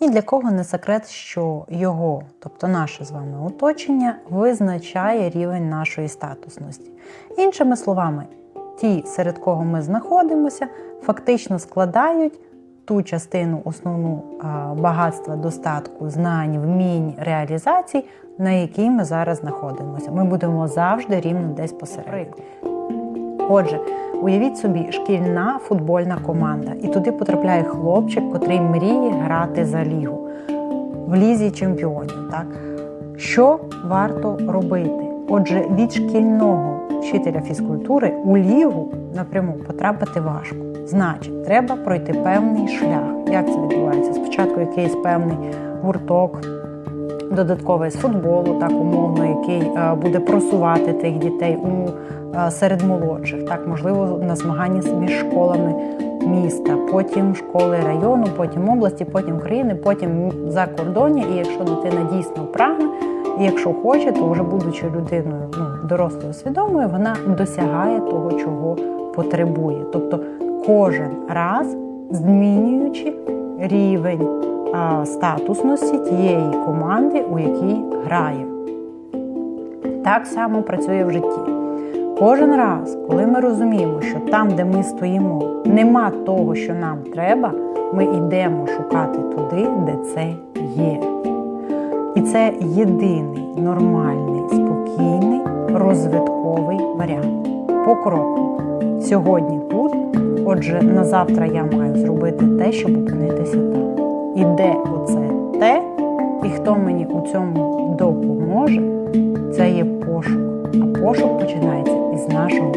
Ні для кого не секрет, що його, тобто наше з вами оточення, визначає рівень нашої статусності. Іншими словами, ті, серед кого ми знаходимося, фактично складають ту частину основну багатства, достатку, знань, вмінь, реалізацій, на якій ми зараз знаходимося. Ми будемо завжди рівно десь посередині. Отже, уявіть собі, шкільна футбольна команда, і туди потрапляє хлопчик, котрий мріє грати за лігу в лізі чемпіонів. Так? Що варто робити? Отже, від шкільного вчителя фізкультури у лігу напряму потрапити важко. Значить, треба пройти певний шлях. Як це відбувається? Спочатку якийсь певний гурток, додатковий з футболу, так умовно, який е, буде просувати тих дітей у е, серед молодших, так можливо, на змаганні між школами міста, потім школи району, потім області, потім країни, потім за кордоні. І якщо дитина дійсно прагне, і якщо хоче, то вже будучи людиною ну, дорослою свідомою, вона досягає того, чого потребує. Тобто кожен раз змінюючи рівень статусності тієї команди, у якій грає. Так само працює в житті. Кожен раз, коли ми розуміємо, що там, де ми стоїмо, нема того, що нам треба, ми йдемо шукати туди, де це є. І це єдиний нормальний, спокійний, розвитковий варіант. По кроку. Сьогодні тут, отже, на завтра я маю зробити те, щоб опинитися там. І де оце те, і хто мені у цьому допоможе, це є пошук. А пошук починається із нашого